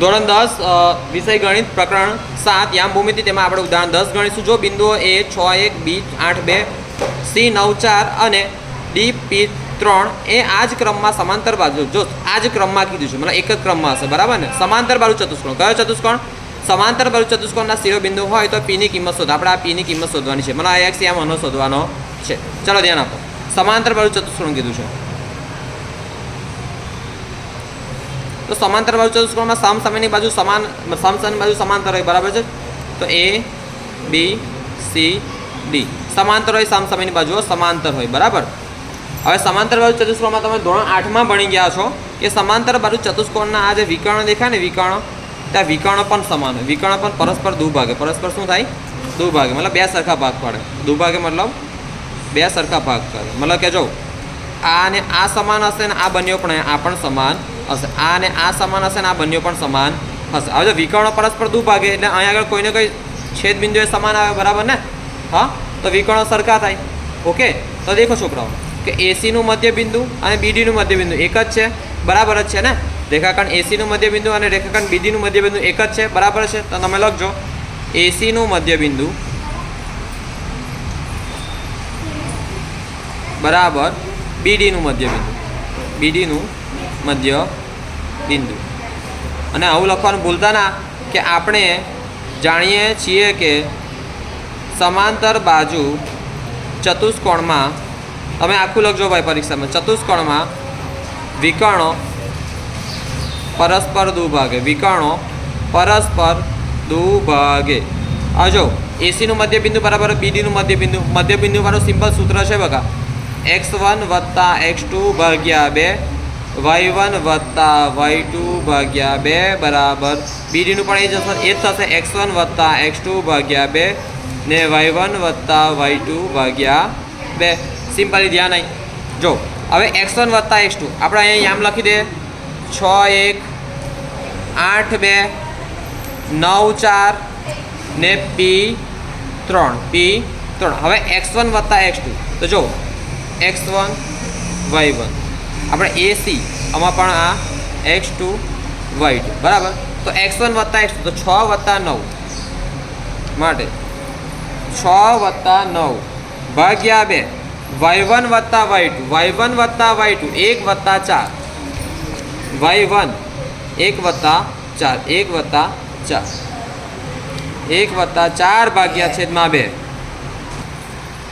ધોરણ દસ વિષય ગણિત પ્રકરણ સાત, યામ ભૂમિતિ, તેમાં આપણે ઉદાહરણ દસ ગણીશું. જો બિંદુઓ એ, છ, એક, બી, આઠ, બે, સી, નવ, ચાર અને ડી, પી, ત્રણ એ આ જ ક્રમમાં સમાંતર બાજુ. જો આ જ ક્રમમાં કીધું છે, મતલબ એક જ ક્રમમાં હશે, બરાબર ને? સમાંતર બાજુ ચતુષ્કોણ. કયો ચતુષ્કોણ? સમાંતર બાજુ ચતુષ્કોણના શિરોબિંદુ હોય તો પીની કિંમત શોધ. આપણે આ પીની કિંમત શોધવાની છે. મને આ એક્સ યામ અનો શોધવાનો છે. ચલો ધ્યાન આપો. સમાંતર બાજુ ચતુષ્કોણ કીધું છે. તો સમાંતર બાજુ ચતુષ્કોણમાં સામ સામેની બાજુ સમાન, સામ સામેની બાજુ સમાંતર હોય, બરાબર છે? તો એ, બી, સી, ડી. સમાંતર હોય, સામ સામેની બાજુઓ સમાંતર હોય, બરાબર? હવે સમાંતર બાજુ ચતુષ્કોણમાં તમે ધોરણ આઠમાં ભણી ગયા છો કે સમાંતર બાજુ ચતુષ્કોણના આ જે વિકર્ણ દેખાય ને વિકર્ણ, ત્યાં વિકર્ણ પણ સમાન હોય. વિકર્ણ પણ પરસ્પર દુભાગે. પરસ્પર શું થાય? દુભાગે. મતલબ બે સરખા ભાગ પડે. દુભાગે મતલબ બે સરખા ભાગ કરે. મતલબ કે જો આ અને આ સમાન હશે ને આ બન્યો પણ આ પણ સમાન હશે. આ અને આ સમાન હશે ને આ બન્યો પણ સમાન હશે. હવે વિકર્ણો પરસ્પર દુભાગે એટલે અહીંયા આગળ કોઈને કોઈ છેદ બિંદુએ સમાન આવે બરાબર ને? હા? તો વિકર્ણો સરખા થાય. ઓકે તો દેખો છોકરાઓ, કે એસીનું મધ્યબિંદુ અને બીડીનું મધ્યબિંદુ એક જ છે. બરાબર જ છે ને? રેખાખંડ એસીનું મધ્યબિંદુ અને રેખાખંડ બીડીનું મધ્યબિંદુ એક જ છે. બરાબર છે? તો તમે લખજો. એસીનું મધ્યબિંદુ. બરાબર. બીડીનું મધ્યબિંદુ બીડીનું મધ્ય બિંદુ. અને આવું લખવાનું ભૂલતા ના કે આપણે જાણીએ છીએ કે સમાંતર બાજુ ચતુષ્કોણમાં, તમે આખું લખજો ભાઈ પરીક્ષામાં, ચતુષ્કોણમાં વિકર્ણો પરસ્પર દુભાગે, વિકર્ણો પરસ્પર દુભાગે. હવે જો એસીનું મધ્યબિંદુ બરાબર, બીડીનું મધ્યબિંદુ મારું સિમ્પલ સૂત્ર છે બકા. એક્સ વન વત્તા એક્સ ટુ ભાગ્યા બે, વાય વન વત્તા વાય ટુ ભાગ્યા બે બરાબર. બીજીનું પણ એ જ એ જ થશે, એક્સ વન વત્તા એક્સ ટુ ભાગ્યા બે ને વાય વન વત્તા વાય ટુ ભાગ્યા બે. સિમ્પલી ધ્યાન આવી જો, હવે એક્સ વન વત્તા એક્સ ટુ. આપણે અહીંયા આમ લખી દે છ એક, આઠ બે, નવ ચાર ને પી ત્રણ પી ત્રણ. હવે એક્સ વન વત્તા એક્સ ટુ. તો જો એક્સ વન, વાય વન. આપણે એ, સી, આમાં પણ આ એક્સ ટુ, વાય ટુ. બરાબર? તો એક્સ વન વત્તા એક્સ તો છ વત્તા નવ. માટે છ વત્તા નવ ભાગ્યા બે. વાય વન વત્તા વાય ટુ. વાય વન વત્તા વાય ટુ, એક વત્તા ચાર. વાય વન, એક વત્તા ચાર. એક વત્તા ચાર. એક વત્તા ચાર ભાગ્યા છેદમાં બે.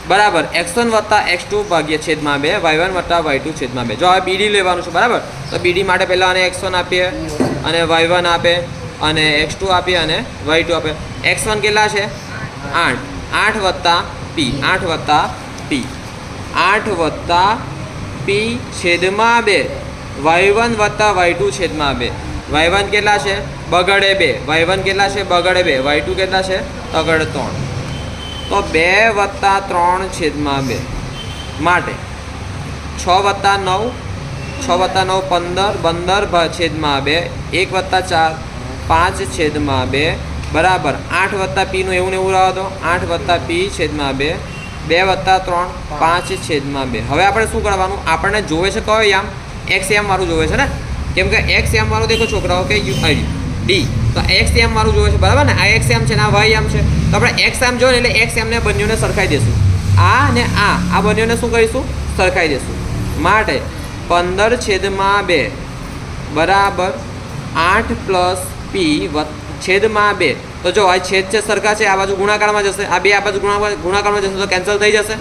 બરાબર એક્સ વન વત્તા એક્સ ટુ ભાગ્યા છેદમાં બે વાય વન વત્તા વાય ટુ છેદમાં બે. જો હવે બીડી લેવાનું છે, બરાબર? તો બીડી માટે પહેલાં આને એક્સ વન આપીએ અને વાય વન આપે અને એક્સ ટુ આપીએ અને વાય ટુ આપે. એક્સ વન કેટલા છે? આઠ. આઠ વત્તા પી આઠ વત્તા પી આઠ વત્તા પી છેદમાં બે. વાય વન વત્તા વાય ટુ છેદમાં બે. વાય વન કેટલા છે? બગડે બે. વાય વન કેટલા છે? બગડે બે. વાય ટુ કેટલા છે? તગડ ત્રણ. તો બે વત્તા ત્રણ છેદમાં બે. માટે છ વત્તા નવ, છ વત્તા નવ પંદર પંદર છેદમાં બે, એક વત્તા ચાર, પાંચ છેદમાં બે, બરાબર. આઠ વત્તા પીનું એવું એવું રહો તો આઠ વત્તા પી છેદમાં બે બે વત્તા ત્રણ, પાંચ છેદમાં બે. હવે આપણે શું કરવાનું? આપણને જોવે છે કયો યામ? એક્સ એમ વાળું જોવે છે ને? કેમ કે એક્સ એમ વાળું દેખો છોકરાઓ કે યુ. ડી. તો એક્સ એમ મારું જોવે છે, બરાબર ને? આ એક્સ એમ છે ને, આ વાય એમ છે. તો આપણે એક્સ એમ જોઈએ એટલે એક્સ એમને બંનેને સરખાઈ દેશું. આ ને આ. આ બંનેને શું કરીશું? સરખાઈ દેશું. માટે પંદર છેદમાં બે બરાબર આઠ પ્લસ પી છેદમાં બે. તો જો આ છેદ છે, સરખા છે, આ બાજુ ગુણાકારમાં જશે. આ બે આ બાજુ ગુણાકાર, ગુણાકારમાં જશે તો કેન્સલ થઈ જશે.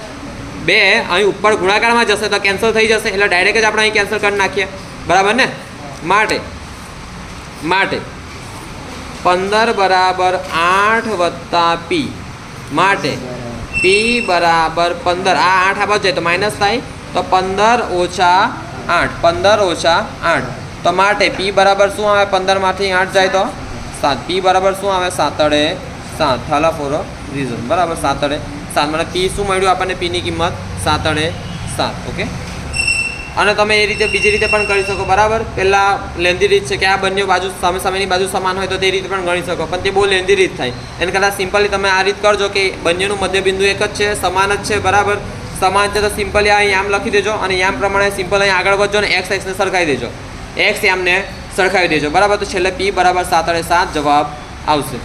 બે અહીં ઉપર ગુણાકારમાં જશે તો કેન્સલ થઈ જશે. એટલે ડાયરેક્ટ જ આપણે અહીં કેન્સલ કરી નાખીએ. બરાબર ને? માટે માટે પંદર બરાબર આઠ વત્તા પી માટે પી બરાબર પંદર. આ આઠ આ જાય તો માઇનસ થાય. તો પંદર ઓછા આઠ. પંદર ઓછા આઠ. તો માટે પી બરાબર શું આવે? પંદરમાંથી આઠ જાય તો સાત. પી બરાબર શું આવે? સાતડે સાત. થાલા ફોરો રીઝન બરાબર સાતડે સાત. મને પી શું મળ્યું? આપણને પીની કિંમત સાતડે સાત. ઓકે અને તમે એ રીતે બીજી રીતે પણ કરી શકો, બરાબર? પહેલાં લેન્ધી રીત છે કે આ બંને બાજુ સામે સામેની બાજુ સમાન હોય તો તે રીતે પણ ગણી શકો, પણ તે બહુ લેન્ધી રીત થાય. એના કરતાં સિમ્પલી તમે આ રીત કરજો કે બંનેનું મધ્યબિંદુ એક જ છે, સમાન જ છે, બરાબર? સમાન છે તો સિમ્પલી અહીં આમ લખી દેજો અને યામ પ્રમાણે સિમ્પલ અહીં આગળ વધજો અને એક્સ એક્સને સરખાવી દેજો. એક્સ યામને સરખાવી દેજો, બરાબર? તો છેલ્લે પી બરાબર સાત અને સાત જવાબ આવશે.